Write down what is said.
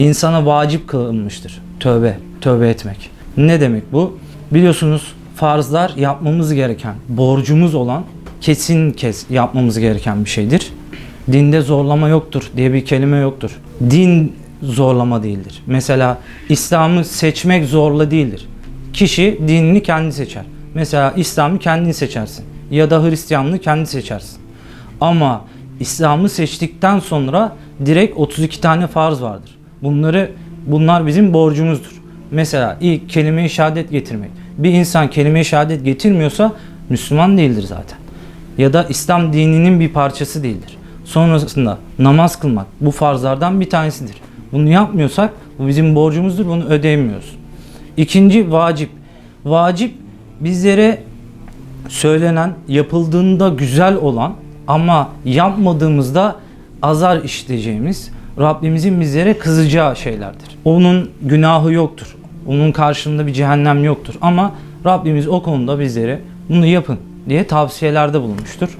insana vacip kılınmıştır. Tövbe, tövbe etmek. Ne demek bu? Biliyorsunuz farzlar yapmamız gereken, borcumuz olan kesin kes yapmamız gereken bir şeydir. Dinde zorlama yoktur diye bir kelime yoktur. Din zorlama değildir. Mesela İslam'ı seçmek zorla değildir. Kişi dinini kendi seçer. Mesela İslam'ı kendin seçersin ya da Hristiyanlığı kendi seçersin. Ama İslam'ı seçtikten sonra direkt 32 tane farz vardır. Bunları bunlar bizim borcumuzdur. Mesela ilk kelime-i şehadet getirmek. Bir insan kelime-i şehadet getirmiyorsa Müslüman değildir zaten. Ya da İslam dininin bir parçası değildir. Sonrasında namaz kılmak bu farzlardan bir tanesidir. Bunu yapmıyorsak bu bizim borcumuzdur. Bunu ödeyemiyoruz. İkinci vacip. Vacip bizlere söylenen, yapıldığında güzel olan ama yapmadığımızda azar işleyeceğimiz, Rabbimizin bizlere kızacağı şeylerdir. Onun günahı yoktur. Onun karşılığında bir cehennem yoktur. Ama Rabbimiz o konuda bizlere bunu yapın diye tavsiyelerde bulunmuştur.